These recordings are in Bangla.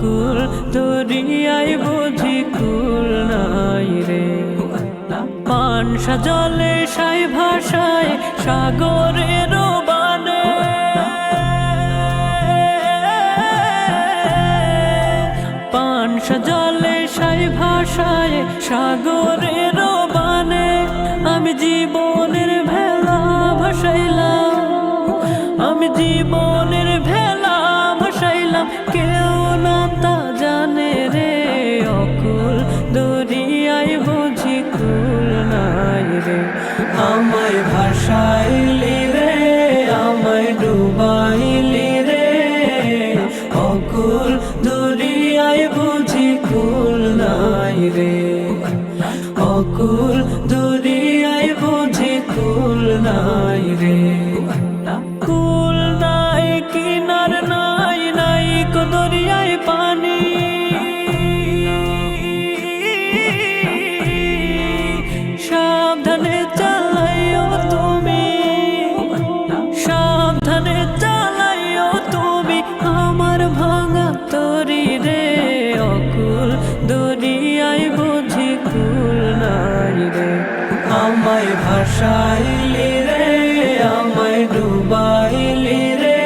অকুল দরিয়ায় বুঝি কুল নাই রে। পানসা জলে সাই ভাষায় সাগরের বানে। পানসা জলে সাই ভাষায় সাগরের বানে। আমি জীবনের ভেলা ভাসাইলাম, আমি জীবনের আমায় ভাসাইলি রে, আমায় ডুবাইলি রে। অকুল দরিয়ায় বুঝি কুল নাই রে। অকুল দরিয়ায় বুঝি কুল নাই রে। কুল নাই, কিনার নাই নাই কো দরিয়ায় পানি। আমায় ভাসাইলি রে, আমায় ডুবাইলি রে।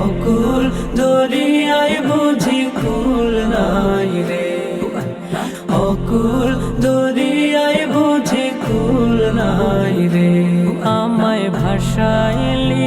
অকুল দরিয়ায় বুঝি কুল নাই রে। অকুল দরিয়ায় বুঝি কুল নাই রে। আমায় ভাসাইলি